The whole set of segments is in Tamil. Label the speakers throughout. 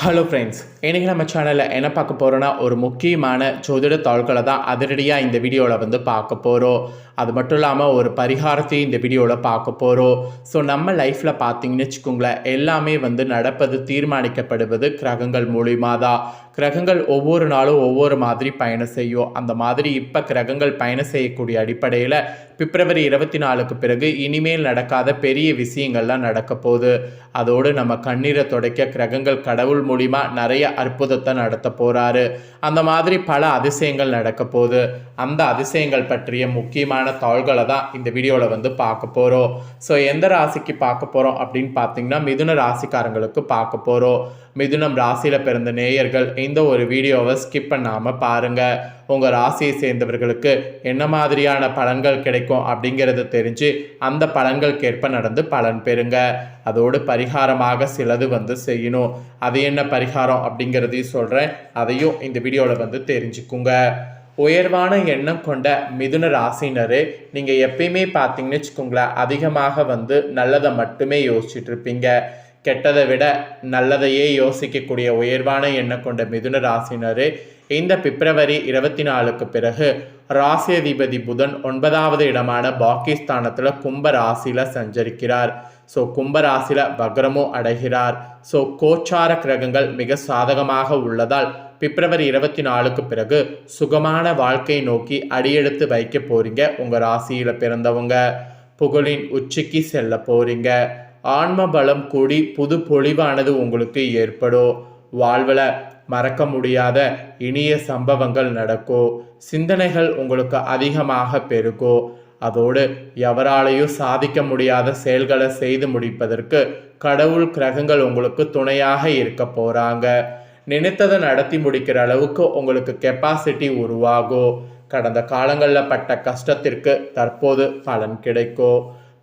Speaker 1: ஹலோ ஃப்ரெண்ட்ஸ் இன்றைக்கி நம்ம சேனலில் என்ன பார்க்க போகிறோன்னா ஒரு முக்கியமான ஜோதிட தாள்களை தான் அதிரடியாக இந்த வீடியோவில் வந்து பார்க்க போகிறோம் அது மட்டும் இல்லாமல் ஒரு பரிகாரத்தையும் இந்த வீடியோவில் பார்க்க போகிறோம் ஸோ நம்ம லைஃப்பில் பார்த்தீங்கன்னு வச்சுக்கோங்களேன் எல்லாமே வந்து நடப்பது தீர்மானிக்கப்படுவது கிரகங்கள் மூலியமாக தான் கிரகங்கள் ஒவ்வொரு நாளும் ஒவ்வொரு மாதிரி பயணம் செய்யும். அந்த மாதிரி இப்போ கிரகங்கள் பயணம் செய்யக்கூடிய அடிப்படையில் பிப்ரவரி இருபத்தி நாலுக்கு பிறகு இனிமேல் நடக்காத பெரிய விஷயங்கள்லாம் நடக்க போகுது. அதோடு நம்ம கண்ணீரை துடைக்க கிரகங்கள் கடவுள் மூலிமா நிறைய அற்புதத்தை நடத்த போகிறாரு அந்த மாதிரி பல அதிசயங்கள் நடக்க போகுது. அந்த அதிசயங்கள் பற்றிய முக்கியமான தாள்களை தான் இந்த வீடியோவில் வந்து பார்க்க போகிறோம் ஸோ எந்த ராசிக்கு பார்க்க போகிறோம் அப்படின்னு பார்த்தீங்கன்னா மிதுன ராசிக்காரங்களுக்கு பார்க்க போகிறோம் மிதுனம் ராசியில் பிறந்த நேயர்கள் இந்த ஒரு வீடியோவை ஸ்கிப் பண்ணாமல் பாருங்கள் உங்கள் ராசியை சேர்ந்தவர்களுக்கு என்ன மாதிரியான பலன்கள் கிடைக்கும் அப்படிங்கிறத தெரிஞ்சு அந்த பலன்களுக்கேற்ப நடந்து பலன் பெறுங்க. அதோடு பரிகாரமாக சிலது வந்து செய்யணும். அது என்ன பரிகாரம் அப்படிங்கிறதையும் சொல்கிறேன் அதையும் இந்த வீடியோவில் வந்து தெரிஞ்சுக்குங்க. உயர்வான எண்ணம் கொண்ட மிதுன ராசினரு நீங்கள் எப்பயுமே பார்த்தீங்கன்னு வச்சுக்கோங்களேன் அதிகமாக வந்து நல்லதை மட்டுமே யோசிச்சுட்டு இருப்பீங்க. கெட்டதை விட நல்லதையே யோசிக்கக்கூடிய உயர்வான எண்ணம் கொண்ட மிதுன ராசினரே இந்த பிப்ரவரி இருபத்தி நாலுக்கு பிறகு ராசி அதிபதி புதன் ஒன்பதாவது இடமான பாகிஸ்தானத்தில் கும்ப ராசியில் சஞ்சரிக்கிறார். ஸோ கும்ப ராசியில் வக்ரமும் அடைகிறார். ஸோ கோச்சார கிரகங்கள் மிக சாதகமாக உள்ளதால் பிப்ரவரி இருபத்தி நாலுக்கு பிறகு சுகமான வாழ்க்கையை நோக்கி அடியெடுத்து வைக்க போறீங்க உங்கள் ராசியில் பிறந்தவங்க. புகழின் உச்சிக்கு செல்ல போறீங்க. ஆன்ம பலம் கூடி புது பொலிவானது உங்களுக்கு ஏற்படும் வாழ்வில் மறக்க முடியாத இனிய சம்பவங்கள் நடக்கும் சிந்தனைகள் உங்களுக்கு அதிகமாக பெருகும் அதோடு எவராலையும் சாதிக்க முடியாத செயல்களை செய்து முடிப்பதற்கு கடவுள் கிரகங்கள் உங்களுக்கு துணையாக இருக்க போகிறாங்க நினைத்ததை நடத்தி முடிக்கிற அளவுக்கு உங்களுக்கு கெப்பாசிட்டி உருவாகும் கடந்த காலங்களில் பட்ட கஷ்டத்திற்கு தற்போது பலன் கிடைக்கும்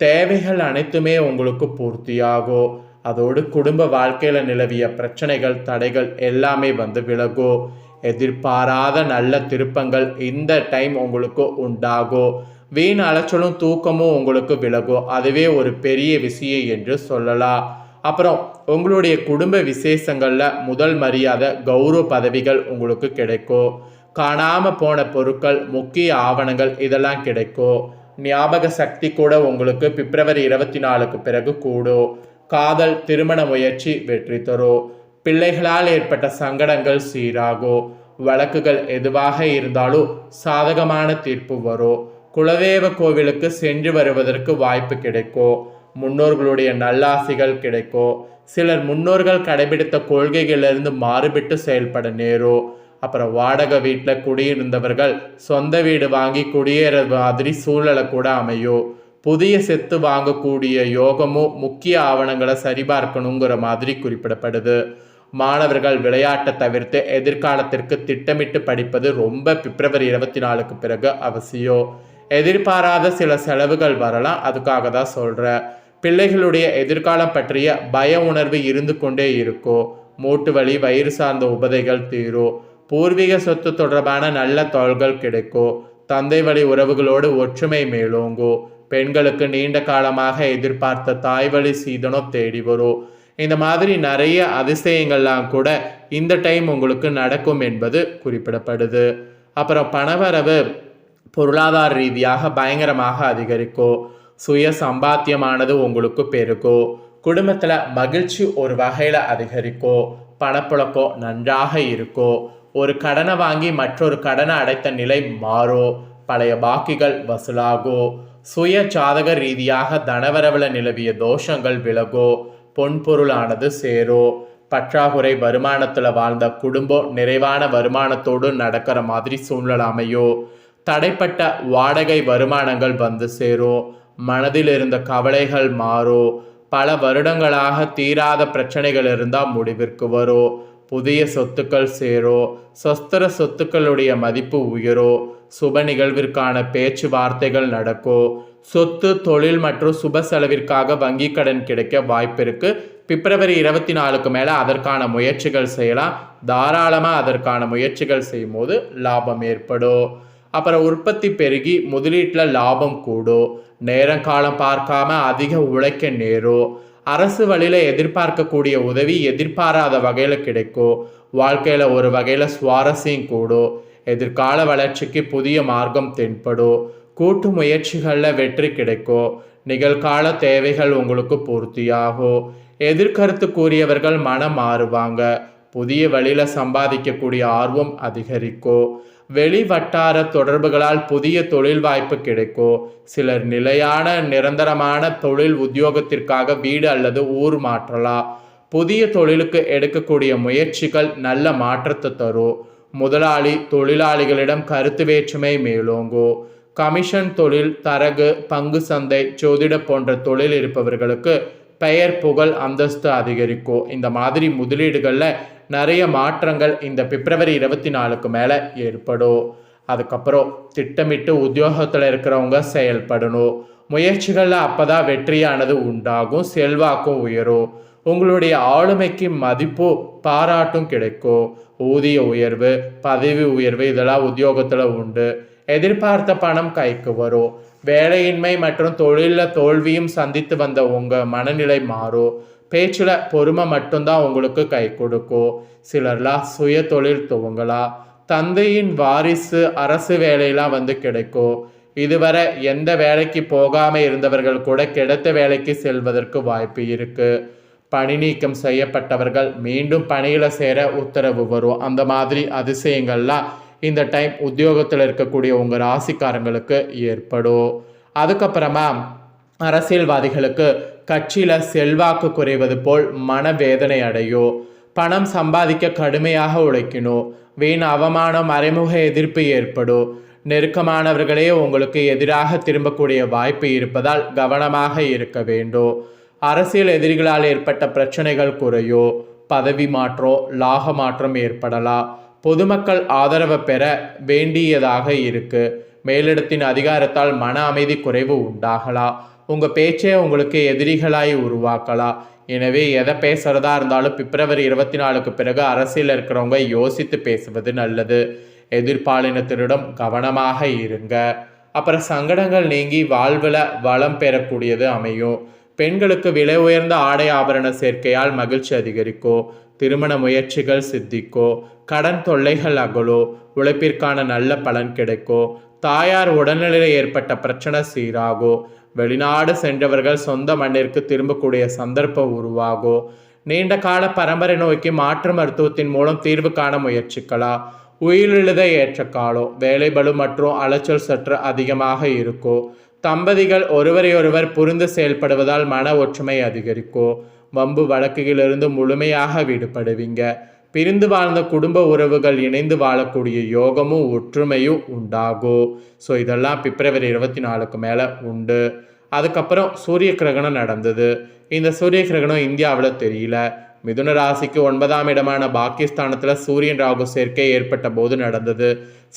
Speaker 1: தேவைகள் அனைத்துமே உங்களுக்கு பூர்த்தியாகும் அதோடு குடும்ப வாழ்க்கையில் நிலவிய பிரச்சனைகள் தடைகள் எல்லாமே வந்து விலகும் எதிர்பாராத நல்ல திருப்பங்கள் இந்த டைம் உங்களுக்கு உண்டாகும் வீண் அலைச்சலும் தூக்கமும் உங்களுக்கு விலகும் அதுவே ஒரு பெரிய விஷயம் என்று சொல்லலாம். அப்புறம் உங்களுடைய குடும்ப விசேஷங்களில் முதல் மரியாதை கௌரவ பதவிகள் உங்களுக்கு கிடைக்கும் காணாமல் போன பொருட்கள் முக்கிய ஆவணங்கள் இதெல்லாம் கிடைக்கும் ஞாபக சக்தி கூட உங்களுக்கு பிப்ரவரி இருபத்தி நாலுக்கு பிறகு கூடும் காதல் திருமண முயற்சி வெற்றி தரும் பிள்ளைகளால் ஏற்பட்ட சங்கடங்கள் சீராகும் வழக்குகள் எதுவாக இருந்தாலும் சாதகமான தீர்ப்பு வரும் குலதெய்வ கோவிலுக்கு சென்று வருவதற்கு வாய்ப்பு கிடைக்கும் முன்னோர்களுடைய நல்லாசிகள் கிடைக்கும் சிலர் முன்னோர்கள் கடைபிடித்த கொள்கைகளிலிருந்து மாறுபட்டு செயல்பட நேரும் அப்புறம் வாடகை வீட்டில் குடியிருந்தவர்கள் சொந்த வீடு வாங்கி குடியேற மாதிரி சூழலை கூட அமையும் புதிய செத்து வாங்கக்கூடிய யோகமும் முக்கிய ஆவணங்களை சரிபார்க்கணுங்கிற மாதிரி குறிப்பிடப்படுது. மாணவர்கள் விளையாட்டை தவிர்த்து எதிர்காலத்திற்கு திட்டமிட்டு படிப்பது ரொம்ப பிப்ரவரி இருபத்தி நாலுக்கு பிறகு அவசியம் எதிர்பாராத சில செலவுகள் வரலாம் அதுக்காக தான் சொல்கிறேன் பிள்ளைகளுடைய எதிர்காலம் பற்றிய பய உணர்வு இருந்து கொண்டே இருக்கும் மூட்டு வலி வயிறு சார்ந்த உபதைகள் தீரும் பூர்வீக சொத்து தொடர்பான நல்ல தொழில்கள் கிடைக்கும் தந்தை வழி உறவுகளோடு ஒற்றுமை மேலோங்கும் பெண்களுக்கு நீண்ட காலமாக எதிர்பார்த்த தாய் வழி சீதனம் தேடி வரும் இந்த மாதிரி நிறைய அதிசயங்கள்லாம் கூட இந்த டைம் உங்களுக்கு நடக்கும் என்பது குறிப்பிடப்படுது. அப்புறம் பணவரவு பொருளாதார ரீதியாக பயங்கரமாக அதிகரிக்கும் சுய சம்பாத்தியமானது உங்களுக்கு பெருகும் குடும்பத்தில் மகிழ்ச்சி ஒரு வகையில் அதிகரிக்கும் பணப்புழக்கம் நன்றாக இருக்கும் ஒரு கடனை வாங்கி மற்றொரு கடனை அடைத்த நிலை மாறும் பழைய பாக்கிகள் வசூலாகும் சுய சாதக ரீதியாக தனவரவில் நிலவிய தோஷங்கள் விலகோ? பொன்பொருளானது சேரும் பற்றாக்குறை வருமானத்தில் வாழ்ந்த குடும்பம் நிறைவான வருமானத்தோடு நடக்கிற மாதிரி சூழ்நிலை அமையோ? தடைப்பட்ட வாடகை வருமானங்கள் வந்து சேரும் மனதில் இருந்த கவலைகள் மாறும் பல வருடங்களாக தீராத பிரச்சனைகள் இருந்தால் முடிவிற்கு வரும் புதிய சொத்துக்கள் சேரும் சொஸ்திர சொத்துக்களுடைய மதிப்பு உயரும் சுப நிகழ்விற்கான பேச்சுவார்த்தைகள் நடக்கும் சொத்து தொழில் மற்றும் சுப செலவிற்காக வங்கி கடன் கிடைக்க வாய்ப்பிருக்கு பிப்ரவரி இருபத்தி நாலுக்கு மேலே அதற்கான முயற்சிகள் செய்யலாம். தாராளமாக அதற்கான முயற்சிகள் செய்யும் போது லாபம் ஏற்படும். அப்புறம் உற்பத்தி பெருகி முதலீட்டில் லாபம் கூடும் நேரம் காலம் பார்க்காம அதிக உழைக்க நேரும் அரசு வழியில் எதிர்பார்க்கக்கூடிய உதவி எதிர்பாராத வகையில் கிடைக்கும் வாழ்க்கையில் ஒரு வகையில் சுவாரஸ்யம் கூடும் எதிர்கால வளர்ச்சிக்கு புதிய மார்க்கம் தென்படும் கூட்டு முயற்சிகளில் வெற்றி கிடைக்கும் நிகழ்கால தேவைகள் உங்களுக்கு பூர்த்தியாகும் எதிர்கருத்து கூறியவர்கள் மனம் மாறுவாங்க. புதிய வழியில் சம்பாதிக்கக்கூடிய ஆர்வம் அதிகரிக்கும் வெளி வட்டார தொடர்புகளால் புதிய தொழில் வாய்ப்பு கிடைக்கும் சிலர் நிலையான நிரந்தரமான தொழில் உத்தியோகத்திற்காக வீடு அல்லது ஊர் மாற்றலாம் புதிய தொழிலுக்கு எடுக்கக்கூடிய முயற்சிகள் நல்ல மாற்றத்தை தரும் முதலாளி தொழிலாளிகளிடம் கருத்து வேற்றுமை மேலோங்கும் கமிஷன் தொழில் தரகு பங்கு சந்தை ஜோதிட போன்ற தொழில் இருப்பவர்களுக்கு பெயர் புகழ் அந்தஸ்து அதிகரிக்கும் இந்த மாதிரி முதலீடுகளில் நிறைய மாற்றங்கள் இந்த பிப்ரவரி இருபத்தி நாலுக்கு மேலே ஏற்படும். அதுக்கப்புறம் திட்டமிட்டு உத்தியோகத்தில் இருக்கிறவங்க செயல்படணும். முயற்சிகளில் அப்போ தான் வெற்றியானது உண்டாகும் செல்வாக்கும் உயரும். உங்களுடைய ஆளுமைக்கு மதிப்பு பாராட்டும் கிடைக்கும். ஊதிய உயர்வு பதவி உயர்வு இதெல்லாம் உத்தியோகத்தில் உண்டு. எதிர்பார்த்த பணம் கைக்கு வரும். வேலையின்மை மற்றும் தொழிலில் தோல்வியும் சந்தித்து வந்த உங்கள் மனநிலை மாறும். பேச்சில் பொறுமை மட்டும்தான் உங்களுக்கு கை கொடுக்கும். சிலர்லாம் சுய தொழில் துவங்கலாம் தந்தையின் வாரிசு அரசு வேலையெல்லாம் வந்து கிடைக்கும். இதுவரை எந்த வேலைக்கு போகாமல் இருந்தவர்கள் கூட கிடைத்த வேலைக்கு செல்வதற்கு வாய்ப்பு இருக்குது பணி நீக்கம் செய்யப்பட்டவர்கள் மீண்டும் பணியில் சேர உத்தரவு வரும். அந்த மாதிரி அதிசயங்கள்லாம் இந்த டைம் உத்தியோகத்தில் இருக்கக்கூடிய உங்கள் ராசிக்காரங்களுக்கு ஏற்படும். அதுக்கப்புறமா அரசியல்வாதிகளுக்கு கட்சியில் செல்வாக்கு குறைவது போல் மனவேதனை அடையும் பணம் சம்பாதிக்க கடுமையாக உழைக்கணும் வீண் அவமானம் மறைமுக எதிர்ப்பு ஏற்படும் நெருக்கமானவர்களே உங்களுக்கு எதிராக திரும்பக்கூடிய வாய்ப்பு இருப்பதால் கவனமாக இருக்க வேண்டும் அரசியல் எதிரிகளால் ஏற்பட்ட பிரச்சனைகள் குறையோ பதவி மாற்றம் லாக மாற்றம் ஏற்படலாம் பொதுமக்கள் ஆதரவை பெற வேண்டியதாக இருக்கு மேலிடத்தின் அதிகாரத்தால் மன அமைதி குறைவு உண்டாகலாம் உங்கள் பேச்சே உங்களுக்கு எதிரிகளாய் உருவாக்கலாம் எனவே எதை பேசுகிறதா இருந்தாலும் பிப்ரவரி இருபத்தி நாலுக்கு பிறகு அரசியல் இருக்கிறவங்க யோசித்து பேசுவது நல்லது. எதிர்பாலினத்தினிடம் கவனமாக இருங்க. அப்புறம் சங்கடங்கள் நீங்கி வாழ்வில் வளம் பெறக்கூடியது அமையும். பெண்களுக்கு விலை உயர்ந்த ஆடை ஆபரண சேர்க்கையால் மகிழ்ச்சி அதிகரிக்கும் திருமண முயற்சிகள் சித்திக்கோ. கடன் தொல்லைகள் அகலோ. உழைப்பிற்கான நல்ல பலன் கிடைக்கோ. தாயார் உடல்நிலையில் ஏற்பட்ட பிரச்சனை சீராகோ வெளிநாடு சென்றவர்கள் சொந்த மண்ணிற்கு திரும்பக்கூடிய சந்தர்ப்பம் உருவாகும் நீண்ட கால பரம்பரை நோய்க்கு மாற்று மருத்துவத்தின் மூலம் தீர்வு காண முயற்சிக்கலா உயிரிழத ஏற்ற காலம் வேலைபளு மற்றும் அலைச்சல் சற்று அதிகமாக இருக்கும் தம்பதிகள் ஒருவரையொருவர் புரிந்து செயல்படுவதால் மன ஒற்றுமை அதிகரிக்கோ வம்பு வழக்குகளிலிருந்து முழுமையாக விடுபடுவீங்க. பிரிந்து வாழ்ந்த குடும்ப உறவுகள் இணைந்து வாழக்கூடிய யோகமும் ஒற்றுமையும் உண்டாகும் ஸோ இதெல்லாம் பிப்ரவரி இருபத்தி நாலுக்கு மேலே உண்டு. அதுக்கப்புறம் சூரிய கிரகணம் நடந்தது. இந்த சூரிய கிரகணம் இந்தியாவில் தெரியல. மிதுன ராசிக்கு ஒன்பதாம் இடமான பாகிஸ்தானத்தில் சூரியன் ராகு சேர்க்கை ஏற்பட்ட போது நடந்தது.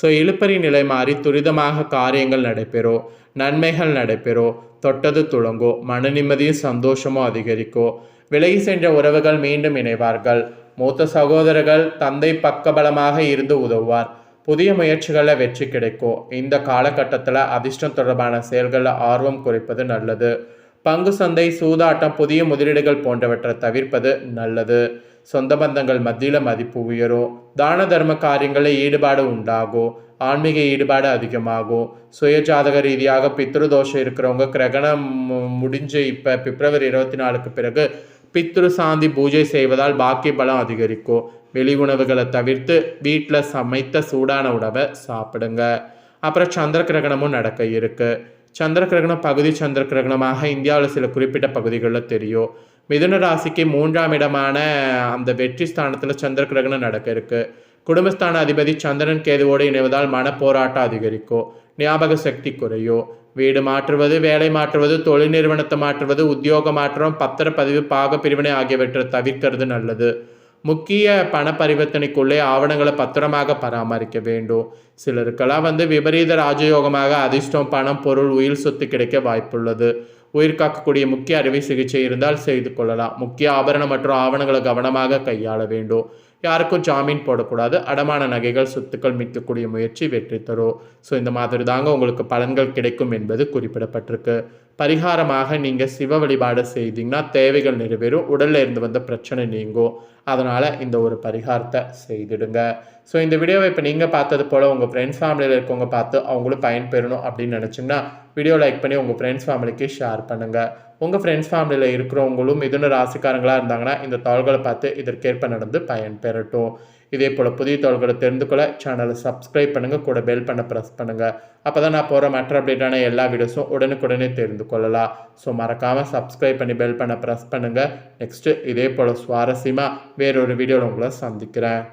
Speaker 1: ஸோ இழுப்பறி நிலை மாறி துரிதமாக காரியங்கள் நடைபெறும். நன்மைகள் நடைபெறும். தொட்டது துளங்கும் மன நிம்மதியும் சந்தோஷமும் அதிகரிக்கும். விலகி சென்ற உறவுகள் மீண்டும் இணைவார்கள். மூத்த சகோதரர்கள் தந்தை பக்கபலமாக இருந்து உதவுவார். புதிய முயற்சிகளில் வெற்றி கிடைக்கும். இந்த காலகட்டத்தில் அதிர்ஷ்டம் தொடர்பான செயல்களில் ஆர்வம் குறைப்பது நல்லது. பங்கு சந்தை சூதாட்டம் புதிய முதலீடுகள் போன்றவற்றை தவிர்ப்பது நல்லது. சொந்த பந்தங்கள் மத்தியில் மதிப்பு உயரும். தான தர்ம காரியங்களில் ஈடுபாடு உண்டாகும். ஆன்மீக ஈடுபாடு அதிகமாகும். சுயஜாதக ரீதியாக பித்ருதோஷம் இருக்கிறவங்க கிரகணம் முடிஞ்சு இப்போ பிப்ரவரி இருபத்தி நாலுக்கு பிறகு பித்ரு சாந்தி பூஜை செய்வதால் பாக்கிய பலம் அதிகரிக்கும். வெளி உணவுகளை தவிர்த்து வீட்டில் சமைத்த சூடான உணவை சாப்பிடுங்க. அப்புறம் சந்திர கிரகணமும் நடக்க இருக்கு. சந்திர கிரகணம் பகுதி சந்திர கிரகணமாக இந்தியாவில் சில குறிப்பிட்ட பகுதிகளில் தெரியும். மிதுன ராசிக்கு மூன்றாம் இடமான அந்த வெற்றி ஸ்தானத்தில் சந்திர கிரகணம் நடக்க இருக்கு. குடும்பஸ்தான அதிபதி சந்திரன் கேதுவோடு இணைவதால் மன போராட்டம் அதிகரிக்கும். ஞாபக சக்தி குறையும் வீடு மாற்றுவது வேலை மாற்றுவது தொழில் நிறுவனத்தை மாற்றுவது உத்தியோக மாற்றம் பத்திரப்பதிவு பாக பிரிவினை ஆகியவற்றை தவிர்க்கிறது நல்லது. முக்கிய பண பரிவர்த்தனைக்குள்ளே ஆவணங்களை பத்திரமாக பராமரிக்க வேண்டும். சிலருக்கெல்லாம் வந்து விபரீத ராஜயோகமாக அதிர்ஷ்டம் பணம் பொருள் உயிர் சொத்து கிடைக்க வாய்ப்புள்ளது. உயிர் காக்கக்கூடிய முக்கிய அறுவை சிகிச்சை இருந்தால் செய்து கொள்ளலாம். முக்கிய ஆபரணம் மற்றும் ஆவணங்களை கவனமாக கையாள வேண்டும். யாருக்கும் ஜாமீன் போடக்கூடாது. அடமான நகைகள் சொத்துக்கள் மீட்கக்கூடிய முயற்சி வெற்றி தரும். ஸோ இந்த மாதிரி தாங்க உங்களுக்கு பலன்கள் கிடைக்கும் என்பது குறிப்பிடப்பட்டிருக்கு. பரிகாரமாக நீங்கள் சிவ வழிபாடு செய்தீங்கன்னா தேவைகள் நிறைவேறும். உடல்ல இருந்து வந்த பிரச்சனை நீங்கும். அதனால் இந்த ஒரு பரிகாரத்தை செய்திடுங்க. ஸோ இந்த வீடியோவை இப்போ நீங்கள் பார்த்தது போல் உங்கள் ஃப்ரெண்ட்ஸ் ஃபேமிலியில் இருக்கவங்க பார்த்து அவங்களும் பயன்பெறணும் அப்படின்னு நினச்சிங்கன்னா வீடியோ லைக் பண்ணி உங்கள் ஃப்ரெண்ட்ஸ் ஃபேமிலிக்கு ஷேர் பண்ணுங்கள் உங்கள் ஃப்ரெண்ட்ஸ் ஃபேமிலியில் இருக்கிறவங்களும் மிதுன ராசிக்காரங்களாக இருந்தாங்கன்னா இந்த தாள்களை பார்த்து இதற்கேற்ப நடந்து பயன் பெறட்டும். இதே போல் புதிய தாள்களை தெரிந்து கொள்ள சேனலை சப்ஸ்கிரைப் பண்ணுங்கள் கூட பெல் பண்ண ப்ரெஸ் பண்ணுங்கள் அப்போ தான் நான் போகிற மற்ற அப்டேட்டான எல்லா வீடியோஸும் உடனுக்குடனே தெரிந்து கொள்ளலாம். ஸோ மறக்காமல் சப்ஸ்கிரைப் பண்ணி பெல் பண்ண ப்ரெஸ் பண்ணுங்கள் நெக்ஸ்ட்டு இதே போல் சுவாரஸ்யமாக வேறொரு வீடியோவில் உங்களை சந்திக்கிறேன்.